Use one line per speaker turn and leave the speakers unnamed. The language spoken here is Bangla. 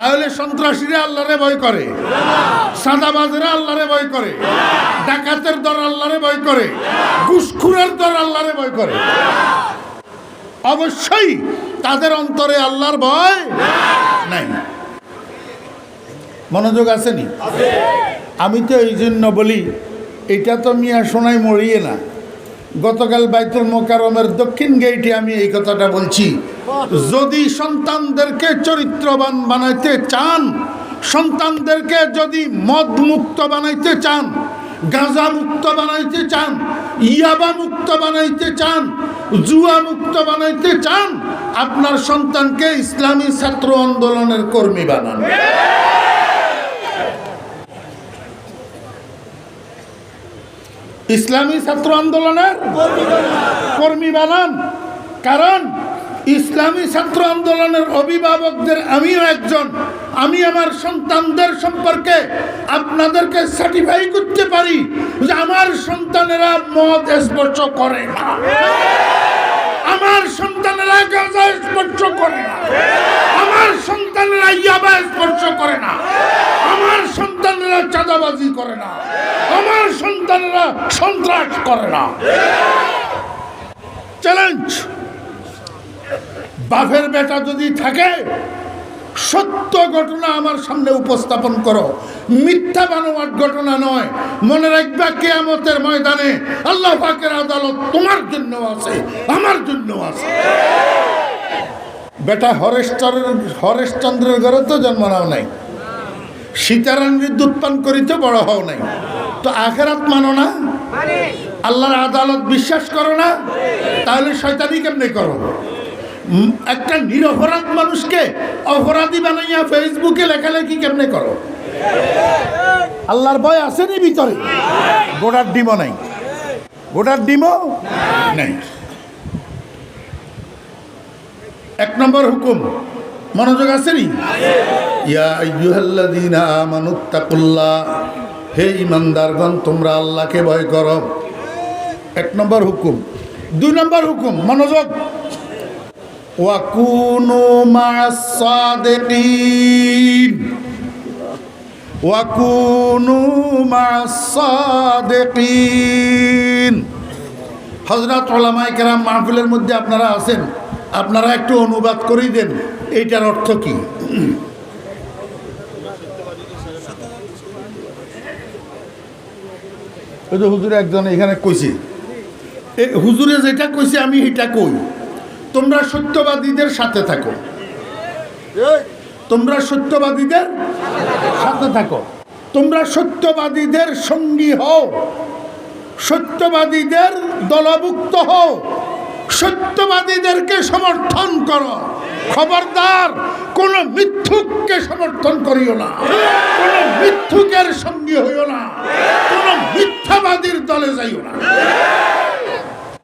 তাহলে সন্ত্রাসীরা আল্লাহরে ভয় করে। সাদাবাজরা আল্লাহরে ভয় করে। ডাকাতের দর আল্লাহরে ভয় করে। ঘুষখুরের দর আল্লাহরে ভয় করে। অবশ্যই তাদের অন্তরে আল্লাহর ভয় নাই। মনোযোগ আসেনি? আমি তো এই জন্য বলি এটা তো মিয়া শোনাই মরিয়ে না। গতকাল বাইতুল মোকারমের দক্ষিণ গেইটে আমি এই কথাটা বলছি। যদি সন্তানদেরকে চরিত্রবান বানাইতে চান, সন্তানদেরকে যদি মদ মুক্ত বানাইতে চান গাঁজা মুক্ত বানাইতে চান ইয়াবা মুক্ত বানাইতে চান জুয়া মুক্ত বানাইতে চান, আপনার সন্তানকে ইসলামী ছাত্র আন্দোলনের কর্মী বানান। ইসলামী ছাত্র আন্দোলনের কর্মী বানান। কারণ ইসলামী ছাত্র আন্দোলনের অভিভাবকদের আমিও একজন। আমি আমার সন্তানদের সম্পর্কে আপনাদেরকে সার্টিফাই করতে পারি যে আমার সন্তানেরা মদ স্পর্শ করে না। আমার সন্তানেরা গাঁজা স্পর্শ করে না। আমার সন্তানেরা ইয়াবা স্পর্শ করে না। সন্তানেরা চাঁদাবাজি করে না। আমার সন্তানেরা সন্ত্রাস করে না। চ্যালেঞ্জ বাপের বেটা যদি থাকে, সত্য ঘটনা আমার সামনে উপস্থাপন করো। মিথ্যা বানোয়ার ঘটনা নয়। মনে রাখবা কেয়ামতের ময়দানে আল্লাহ পাকের আদালত তোমার জন্য আছে, আমার জন্য আছে। বেটা হরেশচন্দ্রের হরেশচন্দ্রের ঘরে তো জন্ম নাও নাই। সীতারানীর দুধ পান করিতে বড় হও নাই। তো আখেরাত মানো না? আল্লাহর আদালত বিশ্বাস করো না? তাহলে শয়তানি কেমনে করো? একটা নিরপরাধ মানুষকে অপরাধী বানাইয়া ফেসবুকে লেখালেখি কেমনে করো? আল্লাহর ভয় আসেনি ভিতরে? গোটার ডিমও নাই। গোটার ডিমও নাই। এক নম্বর হুকুম। মনোযোগ আসেনি ইয়া আমানুত্তাকুল্লাহ হে ইমানদারগণ তোমরা আল্লাহকে ভয় করো। এক নম্বর হুকুম। দুই নম্বর হুকুম, মনোযোগ। ওয়াকুনু মা'আস সাদিকিন। ওয়াকুনু মা'আস সাদিকিন। হযরত ওলামায়ে কেরাম মাহফিলের মধ্যে আপনারা আছেন। আপনারা একটু অনুবাদ করেই দেন। এইটার অর্থ কি? ওই হুজুরে একজন এখানে কইছে। হুজুরে যেটা কইছে আমি এটা কই। তোমরা সত্যবাদীদের সাথে থাকো। তোমরা সত্যবাদীদের সাথে থাকো। তোমরা সত্যবাদীদের সঙ্গী হও। সত্যবাদীদের দলভুক্ত হও। সত্যবাদীদেরকে সমর্থন করো। খবরদার, কোন মিথ্যুককে সমর্থন করিও না। কোন মিথ্যুকের সঙ্গী হইও না। কোন মিথ্যাবাদীর দলে যাইও না।